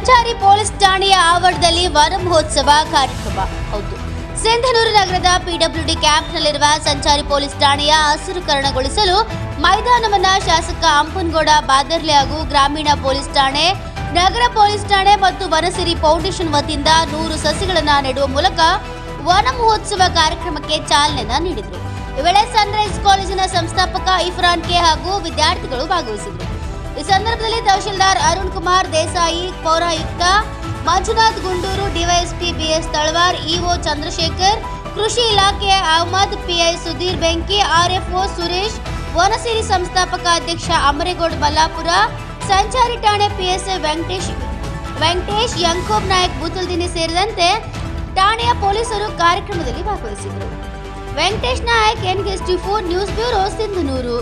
ಸಂಚಾರಿ ಪೊಲೀಸ್ ಠಾಣೆಯ ಆವರಣದಲ್ಲಿ ವನ ಮಹೋತ್ಸವ ಕಾರ್ಯಕ್ರಮ. ಹೌದು. ಸಿಂಧನೂರು ನಗರದ ಪಿಡಬ್ಲ್ಯೂಡಿ ಕ್ಯಾಂಪ್ನಲ್ಲಿರುವ ಸಂಚಾರಿ ಪೊಲೀಸ್ ಠಾಣೆಯ ಹಸಿರುಕರಣಗೊಳಿಸಲು ಮೈದಾನವನ್ನ ಶಾಸಕ ಅಂಪನಗೌಡ ಬಾದರ್ಲೆ ಹಾಗೂ ಗ್ರಾಮೀಣ ಪೊಲೀಸ್ ಠಾಣೆ, ನಗರ ಪೊಲೀಸ್ ಠಾಣೆ ಮತ್ತು ವನಸಿರಿ ಫೌಂಡೇಶನ್ ವತಿಯಿಂದ ನೂರು ಸಸಿಗಳನ್ನು ನೆಡುವ ಮೂಲಕ ವನ ಮಹೋತ್ಸವ ಕಾರ್ಯಕ್ರಮಕ್ಕೆ ಚಾಲನೆ ನೀಡಿದರು. ಈ ವೇಳೆ ಸನ್ರೈಸ್ ಕಾಲೇಜಿನ ಸಂಸ್ಥಾಪಕ ಇಫ್ರಾನ್ ಕೆ ಹಾಗೂ ವಿದ್ಯಾರ್ಥಿಗಳು ಭಾಗವಹಿಸಿದರು. ಈ ಸಂದರ್ಭದಲ್ಲಿ ತಹಶೀಲ್ದಾರ್ ಅರುಣ್ ಕುಮಾರ್, ದೇಸಾಯಿ, ಪೌರಾಯುಕ್ತ Manjunath Gundur, DYSP BS Talwar, EO Chandrashekhar, ಕೃಷಿ ಇಲಾಖೆ ಅಹಮದ್, ಪಿಐ ಸುಧೀರ್ ಬೆಂಕಿ, ಆರ್ಎಫ್ಒ ಸುರೇಶ್, ವನಸಿರಿ ಸಂಸ್ಥಾಪಕ ಅಧ್ಯಕ್ಷ ಅಮರೇಗೌಡ ಬಲ್ಲಾಪುರ ಸಂಚಾರಿ ಠಾಣೆ ಪಿಎಸ್ಐ ವೆಂಕಟೇಶ್ ವೆಂಕಟೇಶ್ ಯಂಕೋಬ್ ನಾಯಕ್ ಬೂತುಲ್ದಿನಿ ಸೇರಿದಂತೆ ಠಾಣೆಯ ಪೊಲೀಸರು ಕಾರ್ಯಕ್ರಮದಲ್ಲಿ ಭಾಗವಹಿಸಿದರು ವೆಂಕಟೇಶ್ ನಾಯಕ್ ಎನ್ಗೆಸ್ಟಿ ಫೋರ್ ನ್ಯೂಸ್ ಬ್ಯೂರೋ, ಸಿಂಧನೂರು.